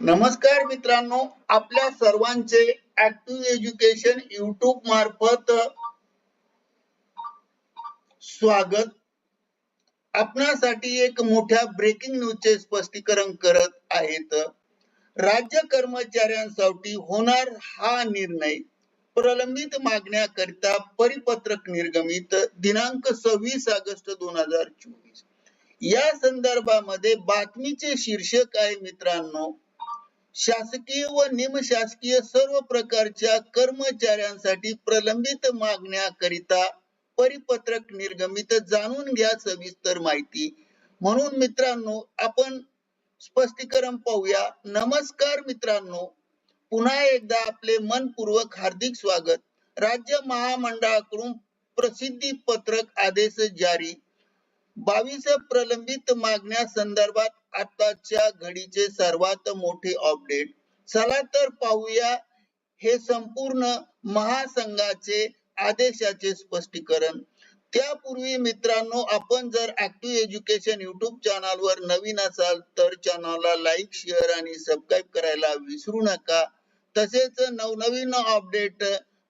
नमस्कार मित्रांनो आपल्या सर्वांचे ऍक्टिव्ह एज्युकेशन युट्यूब मार्फत स्वागत. आपणासाठी एक मोठ्या ब्रेकिंग न्यूजचे स्पष्टीकरण करत आहेत. राज्य कर्मचाऱ्यांसाठी होणार हा निर्णय प्रलंबित मागण्याकरिता परिपत्रक निर्गमित दिनांक सव्वीस ऑगस्ट दोन हजार चोवीस. या संदर्भामध्ये बातमीचे शीर्षक आहे मित्रांनो शासकीय व निमशासकीय सर्व प्रकारच्या कर्मचाऱ्यांसाठी प्रलंबित मागण्याकरिता परिपत्रक निर्गमित जाणून घ्या सविस्तर माहिती. म्हणून मित्रांनो आपण स्पष्टीकरण पाहूया. नमस्कार मित्रांनो. पुन्हा एकदा आपले मनपूर्वक हार्दिक स्वागत. राज्य महामंडळाकडून प्रसिद्धी पत्रक आदेश जारी. बावीस प्रलंबित मागण्या संदर्भात आताच्या घडीचे सर्वात मोठे अपडेट चला तर पाहूया हे संपूर्ण महासंघाचे आदेशाचे स्पष्टीकरण. त्यापूर्वी मित्रांनो आपण जर ऍक्टिव्ह एज्युकेशन युट्यूब चॅनलवर नवीन असाल तर चॅनलला लाईक शेअर आणि सबस्क्राईब करायला विसरू नका. तसेच नवनवीन अपडेट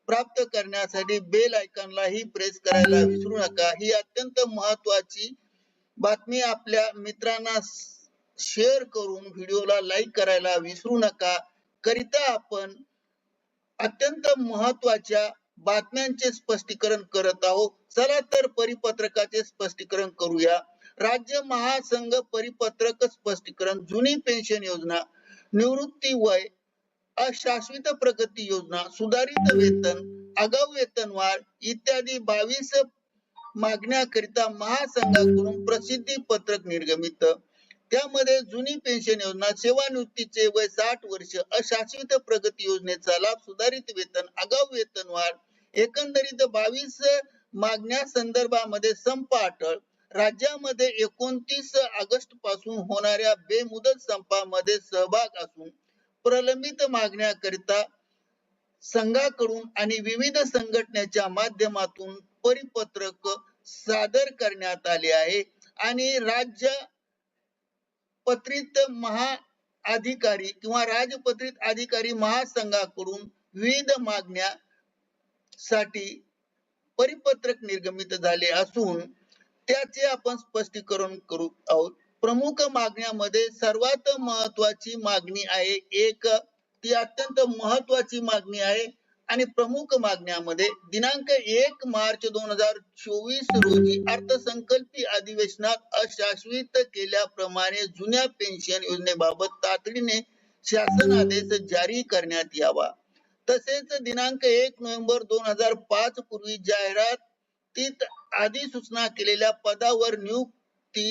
प्राप्त करण्यासाठी बेल आयकॉनलाही प्रेस करायला विसरू नका. ही अत्यंत महत्वाची बातमी आपल्या मित्रांना शेअर करून व्हिडिओला लाईक करायला विसरू नका. करिता आपण अत्यंत महत्त्वाच्या बातम्यांचे स्पष्टीकरण करत आहोत. चला तर परिपत्रकाचे स्पष्टीकरण करूया. राज्य महासंघ परिपत्रक स्पष्टीकरण जुनी पेन्शन योजना निवृत्ती वय अशाश्वत प्रगती योजना सुधारित वेतन आगाऊ वेतनवाढ इत्यादी बावीस मागण्याकरिता महासंघाकडून प्रसिद्धी पत्रक निर्गमित. त्यामध्ये जुनी पेन्शन योजना सेवानिवृत्तीचे वय साठ वर्ष अशाश्वत प्रगती योजनेचा लाभ सुधारित वेतन आगाऊ वेतन वाढ एकंदरीत बावीस मागण्या संदर्भामध्ये संप अटळ. राज्यामध्ये एकोणतीस ऑगस्टपासून होणाऱ्या बेमुदत संपामध्ये सहभाग असून प्रलंबित मागण्याकरिता संघाकडून आणि विविध संघटनेच्या माध्यमातून परिपत्रक सादर करण्यात आले आहे आणि राज्य पत्रित महा अधिकारी किंवा राजपत्रित अधिकारी महासंघाकडून विविध मागण्या साठी परिपत्रक निर्गमित झाले असून त्याचे आपण स्पष्टीकरण करू आहोत. प्रमुख मागण्यामध्ये सर्वात महत्वाची मागणी आहे एक ती अत्यंत महत्वाची मागणी आहे. आणि प्रमुख मागण्यामध्ये दिनांक एक मार्च दोन हजार चोवीस रोजी अर्थसंकल्पीय अधिवेशनात अशाश्वित केल्याप्रमाणे जुन्या पेन्शन योजनेबाबत तातडीने शासन आदेश जारी करण्यात यावा. तसेच दिनांक एक नोव्हेंबर दोन हजार पाच पूर्वी जाहिरातीत आधी सूचना केलेल्या पदावर नियुक्ती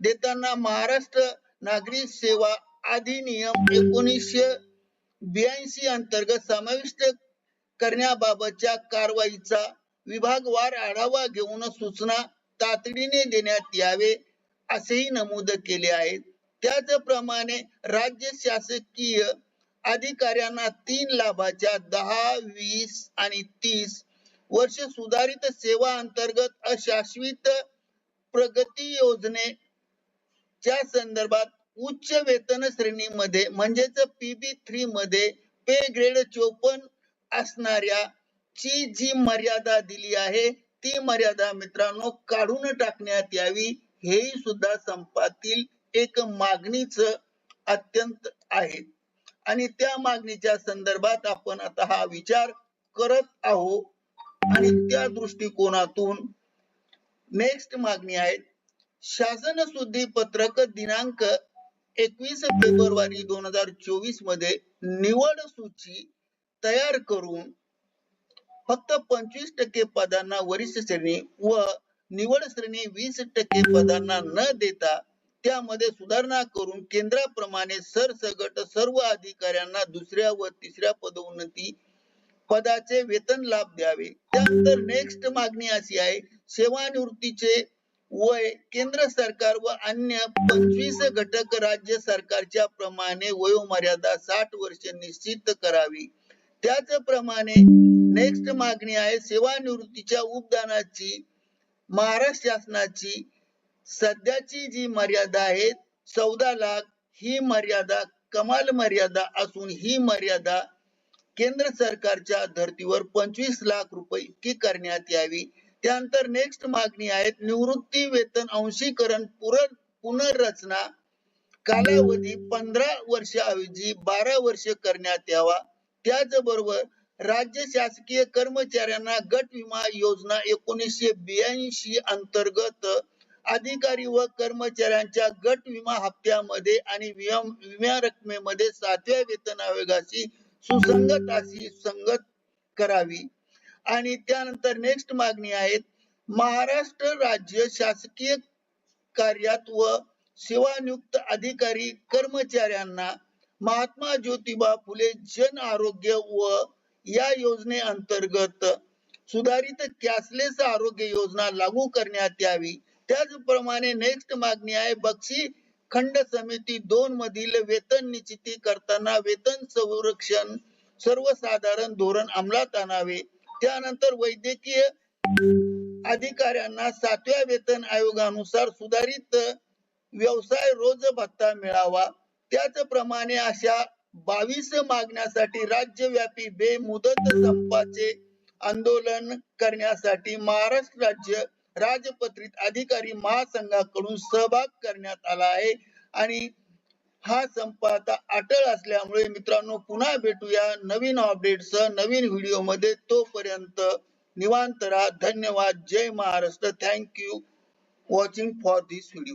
देताना महाराष्ट्र नागरी सेवा अधिनियम एकोणीसशे ब्याऐंशी अंतर्गत समाविष्ट करण्याबाबतच्या कारवाईचा विभागवार आढावा घेऊन सूचना तातडीने देण्यात यावे असेही नमूद केले आहे. त्याचप्रमाणे राज्य शासकीय अधिकाऱ्यांना तीन लाभाच्या दहा वीस आणि तीस वर्ष सुधारित सेवा अंतर्गत अशाश्वित प्रगती योजनेच्या संदर्भात उच्च वेतन श्रेणीमध्ये म्हणजेच पीबी थ्री मध्ये पे ग्रेड चोपन्न असणाऱ्या ची जी मर्यादा दिली आहे ती मर्यादा मित्रांनो काढून टाकण्यात यावी हेही सुद्धा संपातील एक मागणीच अत्यंत आहे. आणि त्या मागणीच्या संदर्भात आपण आता हा विचार करत आहोत. आणि त्या दृष्टिकोनातून नेक्स्ट मागणी आहे. शासन शुद्धी पत्रक दिनांक एकवीस फेब्रुवारी दोन हजार चोवीसमध्ये निवड सूची तयार करून फक्त पंचवीस टक्के पदांना वरिष्ठ श्रेणी व निवड श्रेणी वीस टक्के पदांना न देता त्यामध्ये सुधारणा करून केंद्राप्रमाणे सरसगट सर्व अधिकाऱ्यांना दुसऱ्या व तिसऱ्या पदोन्नती पदाचे वेतन लाभ द्यावे. त्यानंतर नेक्स्ट मागणी अशी आहे सेवानिवृत्तीचे वय केंद्र सरकार व अन्य पंचवीस घटक राज्य सरकारच्या प्रमाणे वयोमर्यादा साठ वर्ष निश्चित करावी. त्याचप्रमाणे नेक्स्ट मागणी आहे सेवानिवृत्तीच्या उपदानाची महाराष्ट्र शासनाची. सध्याची जी मर्यादा आहे चौदा लाख ही मर्यादा कमाल मर्यादा असून ही मर्यादा केंद्र सरकारच्या धर्तीवर पंचवीस लाख रुपये इतकी करण्यात यावी. त्यानंतर नेक्स्ट मागणी आहेत निवृत्ती वेतन अंशीकरण पुनर्रचना कालावधी पंधरा वर्षाऐवजी बारा वर्ष करण्यात यावा. त्याचबरोबर राज्य शासकीय कर्मचाऱ्यांना गट विमा योजना एकोणीसशे ब्याऐंशी अंतर्गत अधिकारी व कर्मचाऱ्यांच्या गट विमा हप्त्यामध्ये आणि विमा रकमेमध्ये सातव्या वेतन आयोगाशी सुसंगत अशी संगत करावी. आणि त्यानंतर नेक्स्ट मागणी आहेत महाराष्ट्र राज्य शासकीय कार्यात व सेवानियुक्त अधिकारी कर्मचाऱ्यांना महात्मा ज्योतिबा फुले जन आरोग्य व या योजने अंतर्गत सुधारित कॅशलेस आरोग्य योजना लागू करण्यात यावी. त्याचप्रमाणे नेक्स्ट मागणी आहे बक्षी खंड समिती दोन मधील वेतन निश्चिती करताना वेतन संरक्षण सर्वसाधारण धोरण अंमलात आणावे. त्यानंतर वैद्यकीय अधिकाऱ्यांना सातव्या वेतन आयोगानुसार सुधारित व्यवसाय रोज भत्ता मिळावा. त्याचप्रमाणे अशा बावीस मागण्यासाठी राज्यव्यापी बेमुदत संपाचे आंदोलन करण्यासाठी महाराष्ट्र राज्य राजपत्रित अधिकारी महासंघाकडून सहभाग करण्यात आला आहे. आणि हा संप आता अटळ असल्यामुळे मित्रांनो पुन्हा भेटूया नवीन अपडेटसह नवीन व्हिडिओमध्ये तोपर्यंत निवांत राहा. धन्यवाद. जय Maharashtra. Thank you watching for this video